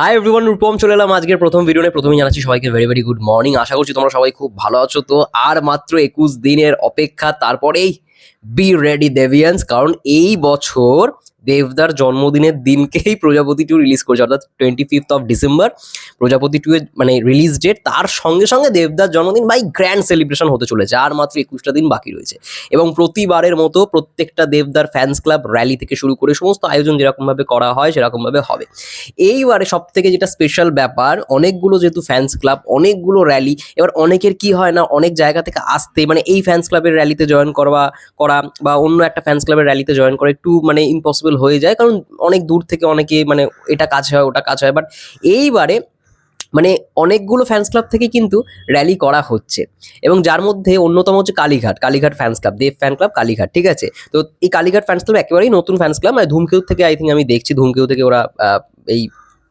Hi everyone Rupam চলে এলাম আজকের প্রথম ভিডিও নিয়ে। প্রথমেই জানাচ্ছি সবাইকে ভেরি ভেরি গুড মর্নিং আশা করছি তোমরা সবাই খুব ভালো আছো। তো আর মাত্র একুশ দিনের অপেক্ষা, তারপরেই বি রেডি দেভিয়ান্স কারণ এই বছর দেবদার জন্মদিনের দিনকেই প্রজাপতি টু রিলিজ করেছে, অর্থাৎ twenty fifth of December Projapoti two এর মানে রিলিজ ডেট তার সঙ্গে সঙ্গে দেবদার জন্মদিন বাই গ্র্যান্ড সেলিব্রেশন হতে চলেছে, আর মাত্র একুশটা দিন বাকি রয়েছে। এবং প্রতিবারের মতো প্রত্যেকটা দেবদার ফ্যান্স ক্লাব র্যালি থেকে শুরু করে সমস্ত আয়োজন যেরকমভাবে করা হয়, সেরকমভাবে হবে। এইবারে সব থেকে যেটা স্পেশাল ব্যাপার, অনেকগুলো যেহেতু ফ্যান্স ক্লাব অনেকগুলো র্যালি এবার অনেকের কি হয় না, অনেক জায়গা থেকে আসতে মানে এই ফ্যান্স ক্লাবের র্যালিতে জয়েন করা করা বা অন্য একটা ফ্যান্স ক্লাবের র্যালিতে জয়েন করা একটু মানে ইম্পসিবল হয়ে যায়, কারণ অনেক দূর থেকে অনেকে মানে এটা কাজ হয়, ওটা কাজ হয় বাট এইবারে মানে অনেকগুলো ফ্যান্স ক্লাব থেকে কিন্তু র্যালি করা হচ্ছে। এবং যার মধ্যে অন্যতম হচ্ছে Kalighat Kalighat fans club Dev fan club Kalighat, ঠিক আছে? তো এই কালীঘাট ফ্যান্স ক্লাব একেবারেই নতুন ফ্যান্স ক্লাব মানে ধূমকেতু থেকে আই থিঙ্ক আমি দেখছি, ধূমকেতু থেকে ওরা এই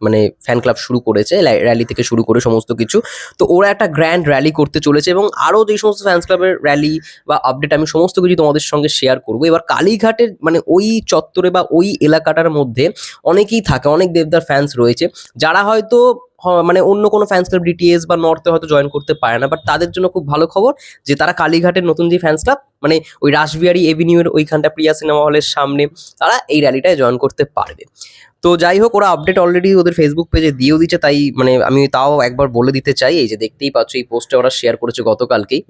মানে ফ্যান ক্লাব শুরু করেছে র্যালি থেকে শুরু করে সমস্ত কিছু। তো ওরা একটা গ্র্যান্ড র্যালি করতে চলেছে এবং আরও যে সমস্ত ফ্যান্স ক্লাবের র্যালি বা আপডেট আমি সমস্ত কিছু তোমাদের সঙ্গে শেয়ার করব। এবার কালীঘাটের মানে ওই চত্বরে বা ওই এলাকাটার মধ্যে অনেকেই থাকে, অনেক দেবদার ফ্যান্স রয়েছে। যারা হয়তো মানে অন্য কোনো ফ্যান্স ক্লাব ডিটিএস বা নর্থে হয়তো জয়েন করতে পারে না। বাট তাদের জন্য খুব ভালো খবর যে, তারা কালীঘাটের নতুন যে ফ্যান্স ক্লাব মানে ওই রাসবিহারি এভিনিউয়ের ওইখানটা প্রিয়া সিনেমা হলের সামনে, তারা এই র্যালিটায় জয়েন করতে পারবে। তো যাই হোক, ওরা আপডেট অলরেডি ওদের ফেসবুক পেজে দিয়েও দিচ্ছে। তাই মানে আমি তাও একবার বলে দিতে চাই, এই যে দেখতেই পাচ্ছ, এই পোস্টে ওরা শেয়ার করেছে গতকালকেই।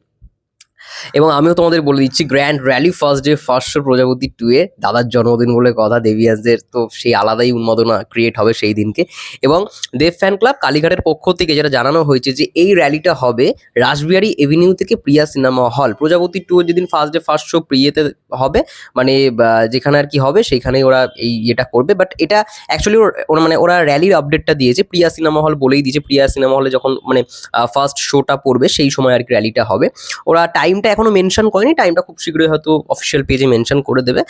এবং আমিও তোমাদের বলে দিচ্ছি grand rally first day first show Projapoti two এ দাদার জন্মদিন বলে কথা দেবিয়াসদের তো সেই আলাদাই উন্মাদনা ক্রিয়েট হবে সেই দিনকে। এবং দেব ফ্যান ক্লাব কালীঘাটের পক্ষ থেকে যেটা জানানো হয়েছে যে এই র্যালিটা হবে রাসবিহারি এভিনিউ থেকে Priya cinema hall Projapoti two যেদিন ফার্স্ট ডে ফার্স্ট শো প্রিয়েতে হবে মানে যেখানে আর কি হবে, সেখানেই ওরা এই ইয়েটা করবে। বাট এটা অ্যাকচুয়ালি ওরা মানে ওরা র্যালির আপডেটটা দিয়েছে, প্রিয়া সিনেমা হল বলেই দিয়েছে। প্রিয়া সিনেমা হলে যখন মানে ফার্স্ট শোটা পড়বে, সেই সময় আর কি র্যালিটা হবে। ওরা টাইমটা এখনও মেনশন করেনি টাইমটা খুব শীঘ্রই হয়তো অফিসিয়াল পেজে মেনশন করে দেবে।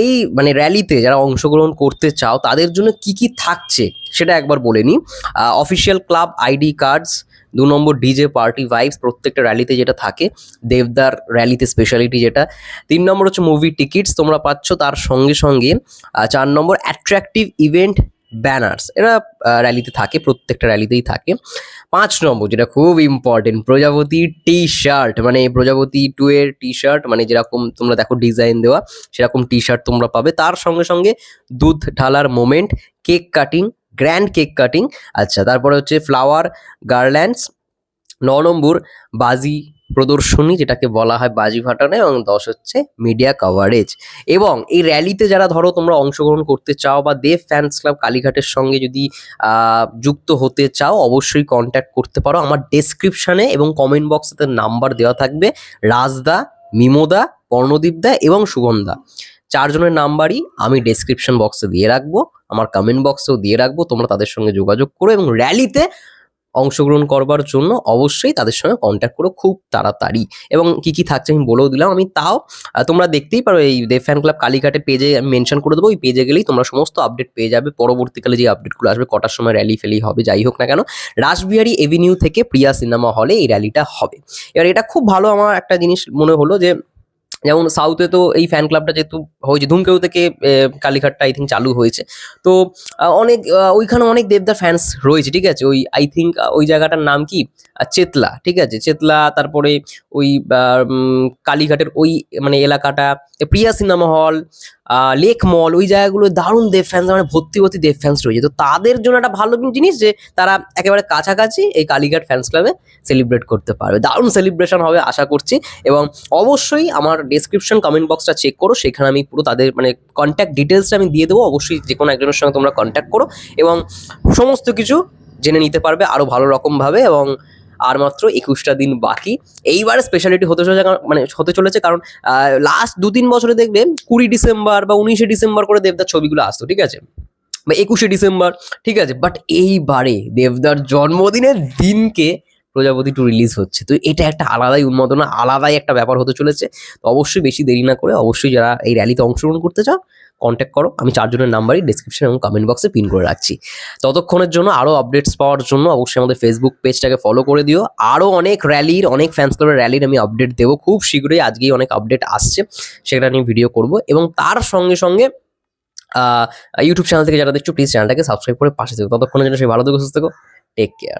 এই মানে র্যালিতে যারা অংশগ্রহণ করতে চাও, তাদের জন্য কি কি থাকছে সেটা একবার বলে নিই। অফিসিয়াল ক্লাব আইডি কার্ডস দু নম্বর ডিজে পার্টি ভাইবস প্রত্যেকটা র্যালিতে যেটা থাকে, দেবদার র্যালিতে স্পেশালিটি যেটা। তিন নম্বর হচ্ছে মুভি টিকিটস তোমরা পাচ্ছ তার সঙ্গে সঙ্গে চার নম্বর অ্যাট্রাকটিভ ইভেন্ট ব্যানার্স। এরা র্যালিতে থাকে, প্রত্যেকটা র্যালিতেই থাকে। পাঁচ নম্বর, যেটা খুব ইম্পর্টেন্ট প্রজাপতি টি শার্ট মানে প্রজাপতি টু এর টি শার্ট মানে যেরকম তোমরা দেখো ডিজাইন দেওয়া, সেরকম টি শার্ট তোমরা পাবে। তার সঙ্গে সঙ্গে দুধ ঢালার moment cake cutting grand cake cutting আচ্ছা তারপরে হচ্ছে ফ্লাওয়ার গার্ল্যান্ডস ন নম্বর, বাজি প্রদর্শনী, যেটাকে বলা হয় বাজি ফাটানো এবং দশ হচ্ছে মিডিয়া কভারেজ এবং এই র্যালিতে যারা ধরো তোমরা অংশগ্রহণ করতে চাও বা দেব ফ্যান্স ক্লাব কালীঘাটের সঙ্গে যদি যুক্ত হতে চাও, অবশ্যই কন্ট্যাক্ট করতে পারো। আমার ডেসক্রিপশানে এবং কমেন্ট বক্সে তার নাম্বার দেওয়া থাকবে। রাজদা মিমোদা কর্ণদীপদা এবং সুগন্ধা। চারজনের নাম্বারই আমি ডেসক্রিপশন বক্সে দিয়ে রাখব। আমার কমেন্ট বক্সেও দিয়ে রাখব। তোমরা তাদের সঙ্গে যোগাযোগ করো এবং র্যালিতে অংশগ্রহণ করবার জন্য অবশ্যই তাদের সঙ্গে কন্ট্যাক্ট করো খুব তাড়াতাড়ি। এবং কি কি থাকছে আমি বলেও দিলাম। আমি তাও তোমরা দেখতেই পারো এই দেব ফ্যান ক্লাব কালীঘাটের পেজে আমি মেনশন করে দেবো। ওই পেজে গেলেই তোমরা সমস্ত আপডেট পেয়ে যাবে। পরবর্তীকালে যে আপডেটগুলো আসবে, কটার সময় র্যালি ফেলি হবে, যাই হোক না কেন। রাসবিহারি এভিনিউ থেকে প্রিয়া সিনেমা হলে এই র্যালিটা হবে। এবার এটা খুব ভালো আমার একটা জিনিস মনে হলো যে যেমন সাউথে তো এই ফ্যান ক্লাবটা যেহেতু হয়েছে, ধূমকেতু থেকে কালীঘাটটা আই থিঙ্ক চালু হয়েছে। তো অনেক ওইখানে অনেক দেবদার ফ্যান্স রয়েছে, ঠিক আছে? ওই আই থিঙ্ক ওই জায়গাটার নাম কি? চেতলা, ঠিক আছে? চেতলা, তারপরে ওই কালীঘাটের ওই মানে এলাকাটা প্রিয়া সিনেমা হল লেক মল ওই জায়গাগুলো দারুণ দেব ফ্যান্স মানে ভর্তি ভর্তি দেব ফ্যান্স রয়েছে। তো তাদের জন্য একটা ভালো জিনিস যে, তারা একেবারে কাছাকাছি এই কালীঘাট ফ্যান্স ক্লাবে সেলিব্রেট করতে পারবে। দারুণ সেলিব্রেশন হবে, আশা করছি। এবং অবশ্যই আমার ডেসক্রিপশন কমেন্ট বক্সটা চেক করো, সেখানে আমি পুরো তাদের মানে কন্ট্যাক্ট ডিটেলসটা আমি দিয়ে দেবো। অবশ্যই যে কোনো একজনের সঙ্গে তোমরা কন্ট্যাক্ট করো। এবং সমস্ত কিছু জেনে নিতে পারবে আরও ভালো রকমভাবে এবং আর মাত্র একুশটা দিন বাকি। এইবার স্পেশালিটি হতে চলেছে মানে হতে চলেছে কারণ লাস্ট দু তিন বছরে দেখবে কুড়ি ডিসেম্বর বা উনিশে ডিসেম্বর করে দেবদার ছবিগুলো আসতো, ঠিক আছে? বা একুশে ডিসেম্বর, ঠিক আছে? বাট এইবারে দেবদার জন্মদিনের দিনকে প্রজাপতি টু রিলিজ হচ্ছে। তো এটা একটা আলাদাই উন্মাদনা, আলাদাই একটা ব্যাপার হতে চলেছে। তো অবশ্যই বেশি দেরি না করে অবশ্যই যারা এই র্যালিতে অংশগ্রহণ করতে চাও কন্ট্যাক্ট করো। আমি চারজনের নাম্বারই ডিসক্রিপশন এবং কমেন্ট বক্সে পিন করে রাখছি। ততক্ষণের জন্য আরও আপডেটস পাওয়ার জন্য অবশ্যই আমাদের ফেসবুক পেজটাকে ফলো করে দিও। আরও অনেক র্যালির অনেক ফ্যান্স ক্লাবের র্যালির আমি আপডেট দেবো। খুব শীঘ্রই আজকেই অনেক আপডেট আসছে। সেটা নিয়ে ভিডিও করব। এবং তার সঙ্গে সঙ্গে ইউটিউব চ্যানেল থেকে যারা দেখছ প্লিজ চ্যানেলটাকে সাবস্ক্রাইব করে পাশে থেকো। ততক্ষণের জন্য সেই ভালো থেকো, সুস্থ থেকো। Take care